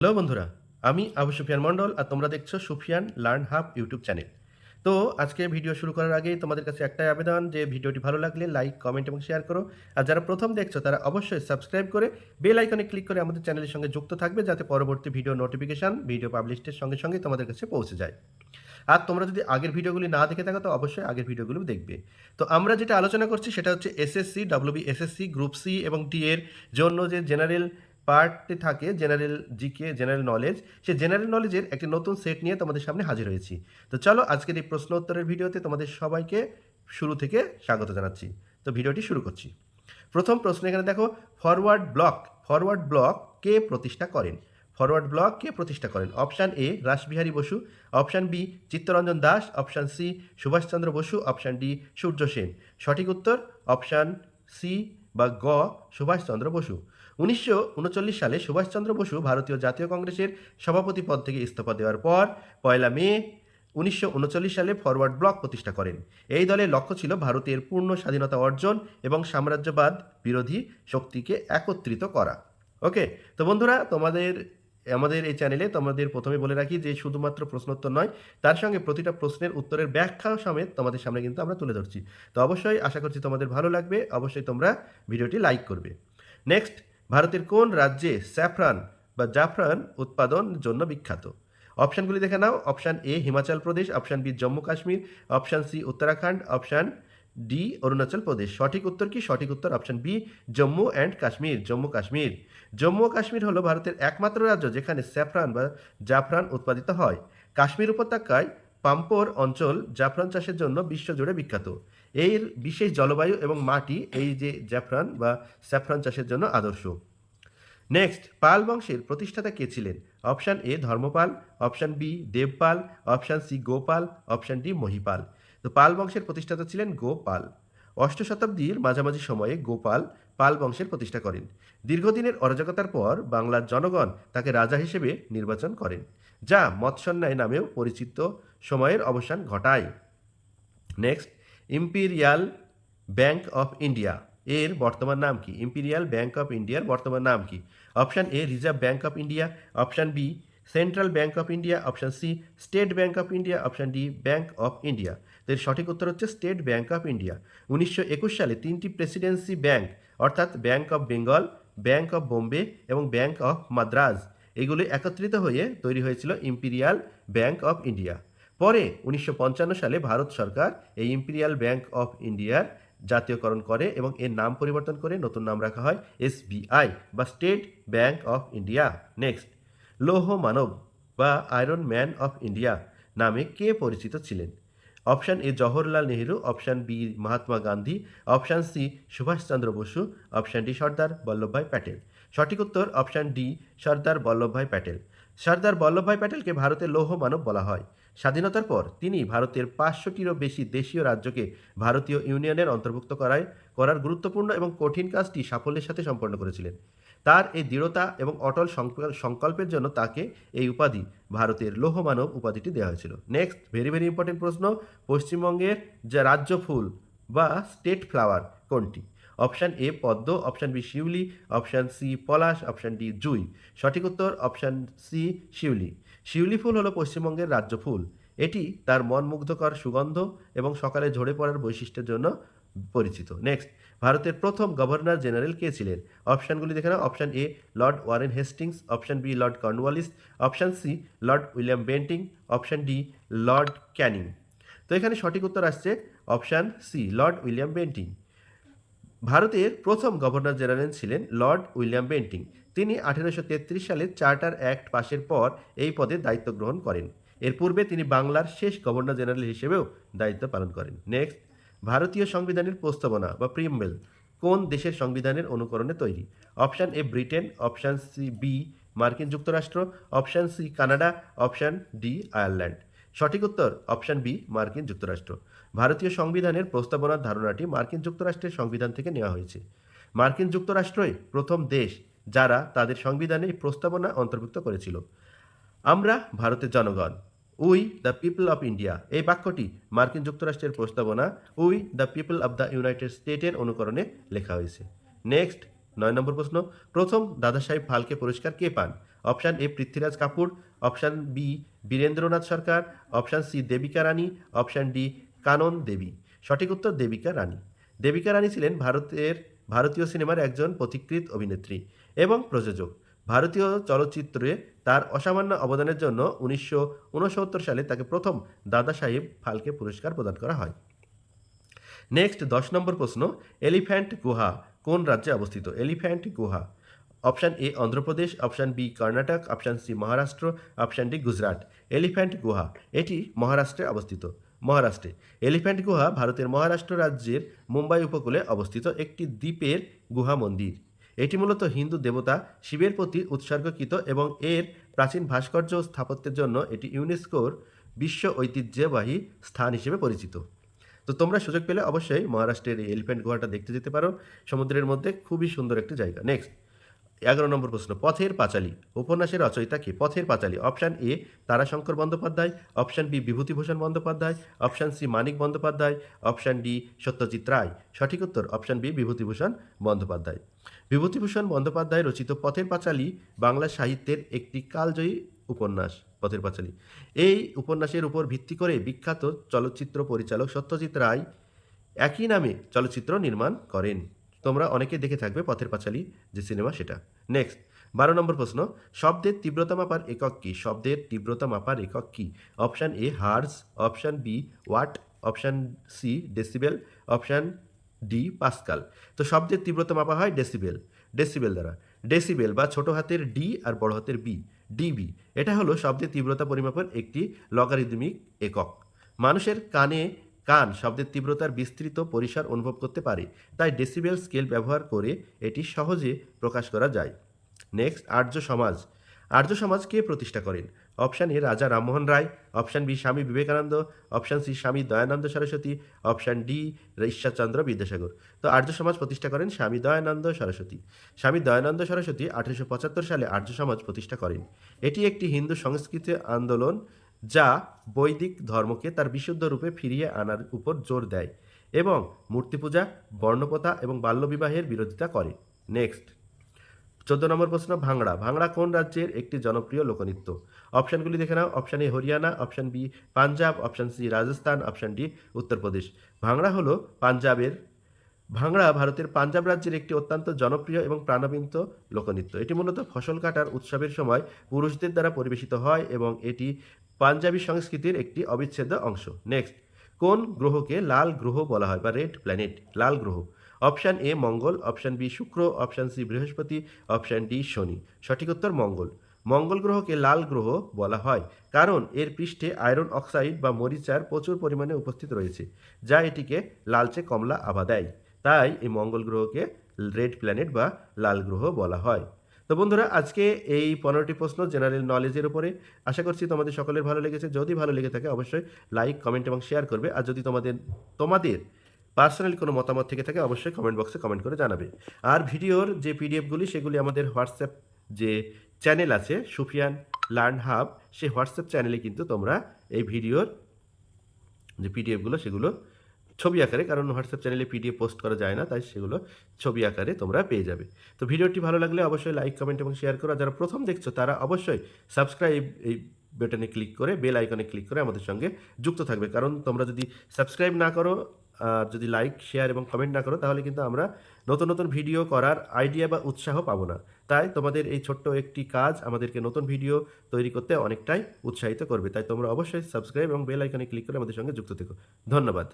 Hello বন্ধুরা, আমি আবু সুফিয়ান মণ্ডল আর তোমরা দেখছ Sufiyan learn hub YouTube channel. তো আজকে ভিডিও শুরু করার আগেই তোমাদের কাছে একটাই আবেদন যে ভিডিওটি ভালো লাগলে লাইক, কমেন্ট এবং শেয়ার করো। আর যারা প্রথম দেখছ, তারা অবশ্যই সাবস্ক্রাইব করে বেল আইকনে ক্লিক করে আমাদের চ্যানেলের সঙ্গে যুক্ত থাকবে যাতে পরবর্তী ভিডিও নোটিফিকেশান, ভিডিও পাবলিশের সঙ্গে সঙ্গে তোমাদের কাছে পৌঁছে যায়। আর তোমরা যদি আগের ভিডিওগুলি না দেখে থাকো, তো অবশ্যই আগের ভিডিওগুলো দেখবে। তো আমরা যেটা আলোচনা করছি, সেটা হচ্ছে SSC WB SSC group C এবং ডি এর জন্য যে জেনারেল পার্টে থাকে জেনারেল জিকে, জেনারেল নলেজ। সে জেনারেল নলেজের একটি নতুন সেট নিয়ে তোমাদের সামনে হাজির হয়েছি। তো চলো, আজকের এই প্রশ্ন উত্তরের ভিডিওতে তোমাদের সবাইকে শুরু থেকে স্বাগত জানাচ্ছি। তো ভিডিওটি শুরু করছি। প্রথম প্রশ্ন এখানে দেখো ফরওয়ার্ড ব্লক ফরওয়ার্ড ব্লক কে প্রতিষ্ঠা করেন? ফরওয়ার্ড ব্লক কে প্রতিষ্ঠা করেন? Option A Rash Behari Bose. Option B Chittaranjan Das. Option C Subhash Chandra Bose. Option D Surya Sen. সঠিক উত্তর অপশান সি বা গ, সুভাষচন্দ্র বসু। উনিশশো উনচল্লিশ সালে সুভাষচন্দ্র বসু ভারতীয় জাতীয় কংগ্রেসের সভাপতি পদ থেকে ইস্তফা দেওয়ার পর পয়লা মে উনিশশো উনচল্লিশ সালে ফরওয়ার্ড ব্লক প্রতিষ্ঠা করেন। এই দলের লক্ষ্য ছিল ভারতের পূর্ণ স্বাধীনতা অর্জন এবং সাম্রাজ্যবাদ বিরোধী শক্তিকে একত্রিত করা। ওকে, তো বন্ধুরা, তোমাদের, আমাদের এই চ্যানেলে তোমাদের প্রথমে বলে রাখি যে শুধুমাত্র প্রশ্নোত্তর নয়, তার সঙ্গে প্রতিটা প্রশ্নের উত্তরের ব্যাখ্যা সমেত তোমাদের সামনে কিন্তু আমরা তুলে ধরছি। তো অবশ্যই আশা করছি তোমাদের ভালো লাগবে। অবশ্যই তোমরা ভিডিওটি লাইক করবে। নেক্সট ভারতের কোন রাজ্যে স্যাফরান বা জাফরান উৎপাদন জন্য বিখ্যাত? অপশানগুলি দেখে নাও। Option A, Himachal Pradesh, option B, Jammu Kashmir, option C, Uttarakhand, option D, Arunachal Pradesh. সঠিক উত্তর কি? সঠিক উত্তর option B, Jammu and Kashmir, Jammu Kashmir. Jammu ও কাশ্মীর হলো ভারতের একমাত্র রাজ্য যেখানে স্যাফরান বা জাফরান উৎপাদিত হয়। কাশ্মীর উপত্যকায় পাম্পোর অঞ্চল জাফরান চাষের জন্য বিশ্বজুড়ে বিখ্যাত। এর বিশেষ জলবায়ু এবং মাটি, এই যে জাফরান বা স্যাফরান চাষের জন্য আদর্শ। নেক্সট, পাল বংশের প্রতিষ্ঠাতা কে ছিলেন? Option A, Dharmapala, option B, Devapala, option C, Gopala, option D, Mahipala. তো পাল বংশের প্রতিষ্ঠাতা ছিলেন গোপাল। অষ্ট শতাব্দীর মাঝামাঝি সময়ে গোপাল পাল বংশের প্রতিষ্ঠা করেন। দীর্ঘদিনের অরাজকতার পর বাংলার জনগণ তাকে রাজা হিসেবে নির্বাচন করেন, যা মৎস্যন্যায় নামেও পরিচিত সময়ের অবসান ঘটায়। Next imperial bank of India এর বর্তমান নাম কি ইম্পিরিয়াল ব্যাংক অফ ইন্ডিয়ার বর্তমান নাম কি option A reserve bank of India option B central bank of India option C state bank of India option D bank of India তো এর সঠিক উত্তর হচ্ছে স্টেট ব্যাংক অফ ইন্ডিয়া উনিশশো একুশ সালে তিনটি প্রেসিডেন্সি ব্যাংক অর্থাৎ bank of Bengal bank of Bombay এবং ব্যাংক অফ মাদ্রাজ এগুলি একত্রিত হয়ে তৈরি হয়েছিল ইম্পিরিয়াল ব্যাংক অফ ইন্ডিয়া পরে উনিশশো পঞ্চান্ন সালে ভারত সরকার এই ইম্পিরিয়াল ব্যাংক অফ ইন্ডিয়ার জাতীয়করণ করে এবং এর নাম পরিবর্তন করে নতুন নাম রাখা হয় এসবিআই বা state bank of India next লৌহ মানব বা আয়রন ম্যান অফ ইন্ডিয়া নামে কে পরিচিত ছিলেন? Option A Jawaharlal Nehru, option B Mahatma Gandhi, option C Subhash Chandra Bose, option D Sardar Vallabhbhai Patel. সঠিক উত্তর অপশান ডি সর্দার বল্লভভাই প্যাটেল। সর্দার বল্লভভাই প্যাটেলকে ভারতের লৌহ মানব বলা হয়। স্বাধীনতার পর তিনি ভারতের পাঁচশোটিরও বেশি দেশীয় রাজ্যকে ভারতীয় ইউনিয়নের অন্তর্ভুক্ত করায়, করার গুরুত্বপূর্ণ এবং কঠিন কাজটি সাফল্যের সাথে সম্পন্ন করেছিলেন। তার এই দৃঢ়তা এবং অটল সংকল্পের জন্য তাকে এই উপাধি, ভারতের লৌহমানব উপাধিটি দেওয়া হয়েছিল। নেক্সট ভেরি ভেরি ইম্পর্টেন্ট প্রশ্ন, পশ্চিমবঙ্গের যে রাজ্য ফুল বা স্টেট ফ্লাওয়ার কোনটি? অপশান এ পদ্ম, অপশান বি শিউলি, অপশান সি পলাশ, অপশান ডি জুই। সঠিক উত্তর, অপশান সি শিউলি। শিউলি ফুল হলো পশ্চিমবঙ্গের রাজ্য ফুল। এটি তার মনমুগ্ধকর সুগন্ধ এবং সকালে ঝরে পড়ার বৈশিষ্ট্যের জন্য পরিচিত। নেক্সট ভারতের প্রথম গভর্নর জেনারেল কে ছিলেন? অপশানগুলি দেখে নাও। Option A lord Warren Hastings option B lord Cornwallis option C lord William Bentinck option D lord Canning তো এখানে সঠিক উত্তর আসছে option C lord William Bentinck ভারতের প্রথম গভর্নর জেনারেল ছিলেন লর্ড উইলিয়াম বেন্টিং তিনি আঠেরোশো তেত্রিশ সালে চার্টার অ্যাক্ট পাশের পর এই পদে দায়িত্ব গ্রহণ করেন। এর পূর্বে তিনি বাংলার শেষ গভর্নর জেনারেল হিসেবেও দায়িত্ব পালন করেন। নেক্সট, ভারতীয় সংবিধানের প্রস্তাবনা বা প্রিম্বেল কোন দেশের সংবিধানের অনুকরণে তৈরি? Option A Britain, option C B মার্কিন যুক্তরাষ্ট্র, option C Canada, option D Ireland. সঠিক উত্তর, অপশান বি মার্কিন যুক্তরাষ্ট্র। ভারতীয় সংবিধানের প্রস্তাবনার ধারণাটি মার্কিন যুক্তরাষ্ট্রের সংবিধান থেকে নেওয়া হয়েছে। মার্কিন যুক্তরাষ্ট্রই প্রথম দেশ যারা তাদের সংবিধানে প্রস্তাবনা অন্তর্ভুক্ত করেছিল। আমরা ভারতের জনগণ, we the people of India, এই বাক্যটি মার্কিন যুক্তরাষ্ট্রের প্রস্তাবনা, we the people of the United স্টেটের অনুকরণে লেখা হয়েছে। নেক্সট, নয় নম্বর প্রশ্ন, প্রথম দাদা সাহেব ফালকে পুরস্কার কে পান? Option A, Prithviraj Kapoor, option B, Birendranath Sarkar, option C, Devika Rani, option D, Kanan Devi. সঠিক উত্তর, দেবিকা রানী। দেবিকা রানী ছিলেন ভারতের ভারতীয় সিনেমার একজন পথিকৃত অভিনেত্রী এবং প্রযোজক। ভারতীয় চলচ্চিত্রে তার অসামান্য অবদানের জন্য উনিশশো উনসত্তর সালে তাকে প্রথম দাদা সাহেব ফালকে পুরস্কার প্রদান করা হয়। নেক্সট, দশ নম্বর প্রশ্ন, এলিফ্যান্ট গুহা কোন রাজ্যে অবস্থিত? এলিফ্যান্ট গুহা। Option A, Andhra Pradesh, option B, Karnataka, option C, Maharashtra, option D, Gujarat. Elephant গুহা, এটি মহারাষ্ট্রে অবস্থিত। মহারাষ্ট্রে। এলিফ্যান্ট গুহা ভারতের মহারাষ্ট্র রাজ্যের মুম্বাই উপকূলে অবস্থিত একটি দ্বীপের গুহা মন্দির। এটি মূলত হিন্দু দেবতা শিবের প্রতি উৎসর্গকৃত এবং এর প্রাচীন ভাস্কর্য ও স্থাপত্যের জন্য এটি ইউনেস্কোর বিশ্ব ঐতিহ্যবাহী স্থান হিসেবে পরিচিত। তো তোমরা সুযোগ পেলে অবশ্যই মহারাষ্ট্রের এই এলিফ্যান্ট গুহাটা দেখতে যেতে পারো। সমুদ্রের মধ্যে খুবই সুন্দর একটি জায়গা। নেক্সট এগারো নম্বর প্রশ্ন, পথের পাঁচালী। উপন্যাসের রচয়িতা কি? Pather Panchali. Option A, Tarashankar Bandyopadhyay. Option B, Bibhutibhushan Bandyopadhyay. Option C, Manik Bandyopadhyay. Option D, Satyajit Ray. সঠিক উত্তর, অপশান বি, বিভূতিভূষণ বন্দ্যোপাধ্যায়। বিভূতিভূষণ বন্দ্যোপাধ্যায় রচিত পথের পাঁচালী বাংলা সাহিত্যের একটি কালজয়ী উপন্যাস, পথের পাঁচালী। এই উপন্যাসের উপর ভিত্তি করে বিখ্যাত চলচ্চিত্র পরিচালক সত্যজিৎ রায় একই নামে চলচ্চিত্র নির্মাণ করেন। তোমরা অনেকে দেখে থাকবে পথের পাঁচালী যে সিনেমা সেটা। নেক্সট বারো নম্বর প্রশ্ন, শব্দের তীব্রতা মাপার একক কী? শব্দের তীব্রতা মাপার একক কী? Option A hertz option B watt option C decibel option D pascal তো শব্দের তীব্রতা মাপা হয় ডেসিবেল ডেসিবেল দ্বারা। ডেসিবেল বা ছোট হাতের ডি আর বড় হাতের বি ডিবি এটা হলো শব্দের তীব্রতা পরিমাপের একটি লগারিদমিক একক। মানুষের কানে কান শব্দের তীব্রতার বিস্তৃত পরিসর অনুভব করতে পারে, তাই ডেসিবেল স্কেল ব্যবহার করে এটি সহজে প্রকাশ করা যায়। নেক্সট আর্য সমাজ। আর্য সমাজ কে প্রতিষ্ঠা করেন? অপশান এ রাজা রামমোহন রায়। অপশান বি স্বামী Vivekananda. Option C Swami Dayananda Saraswati. Option D Ishwar Chandra Vidyasagar. তো আর্য সমাজ প্রতিষ্ঠা করেন স্বামী দয়ানন্দ সরস্বতী। স্বামী দয়ানন্দ সরস্বতী আঠেরোশো পঁচাত্তর সালে আর্য সমাজ প্রতিষ্ঠা করেন। এটি একটি হিন্দু সংস্কৃতি আন্দোলন যা বৈদিক ধর্মকে তার বিশুদ্ধ রূপে ফিরিয়ে আনার উপর জোর দেয় এবং মূর্তি পূজা বর্ণপ্রথা এবং বাল্যবিবাহের বিরোধিতা করে। নেক্সট। চোদ্দ নম্বর প্রশ্ন ভাংড়া ভাংড়া কোন রাজ্যের একটি জনপ্রিয় লোকনৃত্য? অপশানগুলি দেখে নাও। Option A Haryana, option B Punjab, option C Rajasthan, option D Uttar Pradesh. ভাংড়া হলো পাঞ্জাবের ভাংড়া ভারতের পাঞ্জাব রাজ্যের একটি অত্যন্ত জনপ্রিয় এবং প্রাণবন্ত লোকনৃত্য। এটি মূলত ফসল কাটার উৎসবের সময় পুরুষদের দ্বারা পরিবেশিত হয় এবং এটি পাঞ্জাবি সংস্কৃতির একটি অবিচ্ছেদ্য অংশ। নেক্সট, কোন গ্রহকে লাল গ্রহ বলা হয় বা রেড প্ল্যানেট? লাল গ্রহ। Option A, Mangal. Option B, Shukra. Option C, Brihaspati. Option D, Shani. সঠিক উত্তর, মঙ্গল। মঙ্গল গ্রহকে লাল গ্রহ বলা হয় কারণ এর পৃষ্ঠে আয়রন, অক্সাইড বা মরিচার প্রচুর পরিমাণে উপস্থিত রয়েছে, যা এটিকে লালচে কমলা আভা দেয়। তাই এই মঙ্গল গ্রহকে রেড প্ল্যানেট বা লাল গ্রহ বলা হয়। তো বন্ধুরা, আজকে এই পনেরোটি প্রশ্ন জেনারেল নলেজের উপরে। আশা করছি তোমাদের সকলের ভালো লেগেছে। যদি ভালো লেগে থাকে, অবশ্যই লাইক কমেন্ট এবং শেয়ার করবে। আর যদি তোমাদের তোমাদের পার্সোনালি কোনো মতামত থেকে থাকে, অবশ্যই কমেন্ট বক্সে কমেন্ট করে জানাবে। আর ভিডিওর যে পিডিএফগুলি সেগুলি আমাদের হোয়াটসঅ্যাপ যে চ্যানেল আছে, সুফিয়ান লার্ন হাব, সেই হোয়াটসঅ্যাপ চ্যানেলে কিন্তু তোমরা এই ভিডিওর যে পিডিএফগুলো সেগুলো ছবি আকারে, কারণ হোয়াটসঅ্যাপ চ্যানেলে পিডিএফ পোস্ট করা যায় না, তাই সেগুলো ছবি আকারে তোমরা পেয়ে যাবে। তো ভিডিওটি ভালো লাগলে অবশ্যই লাইক কমেন্ট এবং শেয়ার করো। যারা প্রথম দেখছ, তারা অবশ্যই সাবস্ক্রাইব এই বাটনে ক্লিক করে বেল আইকনে ক্লিক করে আমাদের সঙ্গে যুক্ত থাকবে। কারণ তোমরা যদি সাবস্ক্রাইব না করো, আর যদি লাইক শেয়ার এবং কমেন্ট না করো, তাহলে কিন্তু আমরা নতুন নতুন ভিডিও করার আইডিয়া বা উৎসাহ পাবো না। তাই তোমাদের এই ছোট্ট একটি কাজ আমাদেরকে নতুন ভিডিও তৈরি করতে অনেকটাই উৎসাহিত করবে। তাই তোমরা অবশ্যই সাবস্ক্রাইব এবং বেল আইকনে ক্লিক করে আমাদের সঙ্গে যুক্ত থেকো। ধন্যবাদ।